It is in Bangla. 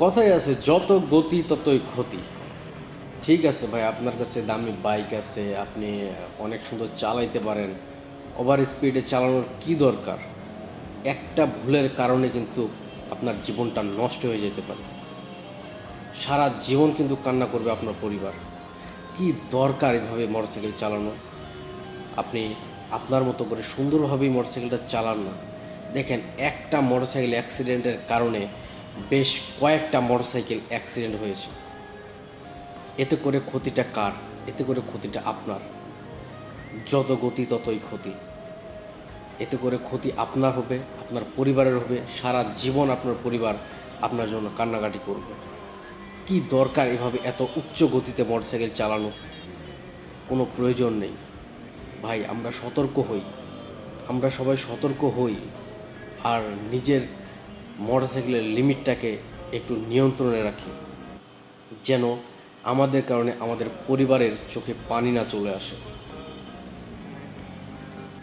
কথাই আছে, যত গতি ততই ক্ষতি। ঠিক আছে ভাই, আপনার কাছে দামি বাইক আছে, আপনি অনেক সুন্দর চালাইতে পারেন। ওভার স্পিডে চালানোর কি দরকার? একটা ভুলের কারণে কিন্তু আপনার জীবনটা নষ্ট হয়ে যেতে পারে। সারা জীবন কিন্তু কান্না করবে আপনার পরিবার। কি দরকার এভাবে মোটরসাইকেল চালানো? আপনি আপনার মতো করে সুন্দরভাবেই মোটরসাইকেলটা চালান না। দেখেন, একটা মোটরসাইকেল অ্যাক্সিডেন্টের কারণে বেশ কয়েকটা মোটরসাইকেল অ্যাক্সিডেন্ট হয়েছে। এতে করে ক্ষতিটা কার? এতে করে ক্ষতিটা আপনার। যত গতি ততই ক্ষতি। এতে করে ক্ষতি আপনার হবে, আপনার পরিবারের হবে, সারা জীবন আপনার পরিবার আপনার জন্য কান্নাকাটি করবে। কি দরকার এভাবে এত উচ্চ গতিতে মোটরসাইকেল চালানো? কোনো প্রয়োজন নেই। ভাই, আমরা সতর্ক হই। আমরা সবাই সতর্ক হই। আর নিজের মোটরসাইকেলের লিমিটটাকে একটু নিয়ন্ত্রণে রাখি, যেন আমাদের কারণে আমাদের পরিবারের চোখে পানি না চলে আসে।